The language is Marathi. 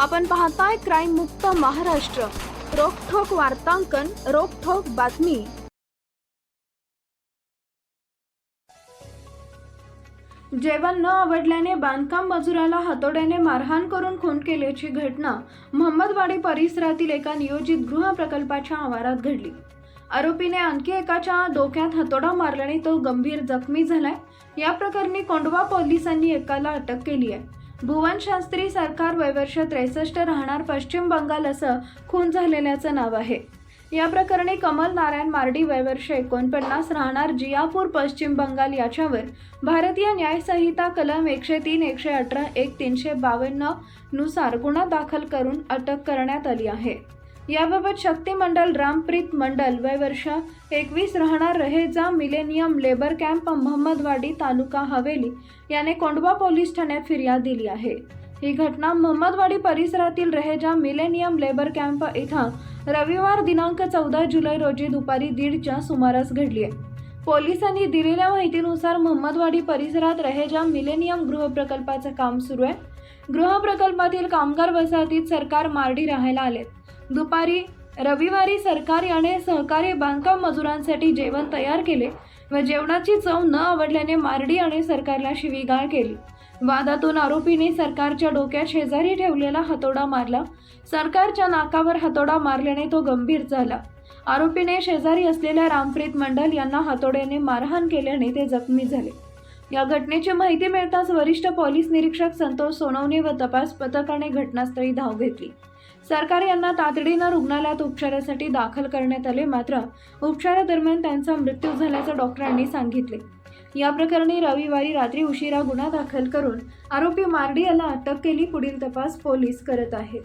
आपण पाहताय क्राईम मुक्त महाराष्ट्र. रोखोक वार्तांकन रोखोक बातमी. जेवण न आवडल्याने बांधकाम मजुराला हातोड्याने मारहाण करून खून केल्याची घटना मोहम्मदवाडी परिसरातील एका नियोजित गृह प्रकल्पाच्या आवारात घडली. आरोपीने आणखी एकाच्या डोक्यात हातोडा मारल्याने तो गंभीर जखमी झालाय. या प्रकरणी कोंडवा पोलिसांनी एकाला अटक केली आहे. भुवन शास्त्री सरकार वयवर्ष त्रेसष्ट राहणार पश्चिम बंगाल असं खून झालेल्याचं नाव आहे. या प्रकरणी कमल नारायण मार्डी वयवर्ष एकोणपन्नास राहणार जियापूर पश्चिम बंगाल याच्यावर भारतीय न्यायसंहिता कलम एकशे तीन एकशे अठरा एक तीनशे बावन्ननुसार गुन्हा दाखल करून अटक करण्यात आली आहे. याबाबत शक्ती मंडल रामप्रीत मंडल वय वर्ष एकवीस राहणार Raheja millennium labour camp Mohammadwadi taluka Haveli याने कोंडवा पोलीस ठाण्यात फिर्याद दिली आहे. ही घटना महम्मदवाडी परिसरातील रहेजा मिलेनियम लेबर कॅम्प इथं रविवार दिनांक चौदा जुलै रोजी दुपारी दीडच्या सुमारास घडली आहे. पोलिसांनी दिलेल्या माहितीनुसार महम्मदवाडी परिसरात रहेजा मिलेनियम गृहप्रकल्पाचं काम सुरू आहे. गृहप्रकल्पातील कामगार वसाहतीत सरकार मार्डी राहायला आलेत. दुपारी रविवारी सरकार याने सहकारी बांधकाम मजुरांसाठी जेवण तयार केले व जेवणाची चव न आवडल्याने मारडी आणि सरकारला शिवीगाळ केली. वादातून आरोपीने सरकारच्या डोक्यात शेजारी ठेवलेला हातोडा मारला. सरकारच्या नाकावर हातोडा मारल्याने तो गंभीर झाला. आरोपीने शेजारी असलेल्या रामप्रीत मंडल यांना हातोड्याने मारहाण केल्याने ते जखमी झाले. या घटनेची माहिती मिळताच वरिष्ठ पोलीस निरीक्षक संतोष सोनवणे व तपास पथकाने घटनास्थळी धाव घेतली. सरकार यांना तातडीनं रुग्णालयात उपचारासाठी दाखल करण्यात आले मात्र उपचारादरम्यान त्यांचा मृत्यू झाल्याचं डॉक्टरांनी सांगितले. या प्रकरणी रविवारी रात्री उशिरा गुन्हा दाखल करून आरोपी मार्डी याला अटक केली पुढील तपास पोलीस करत आहेत.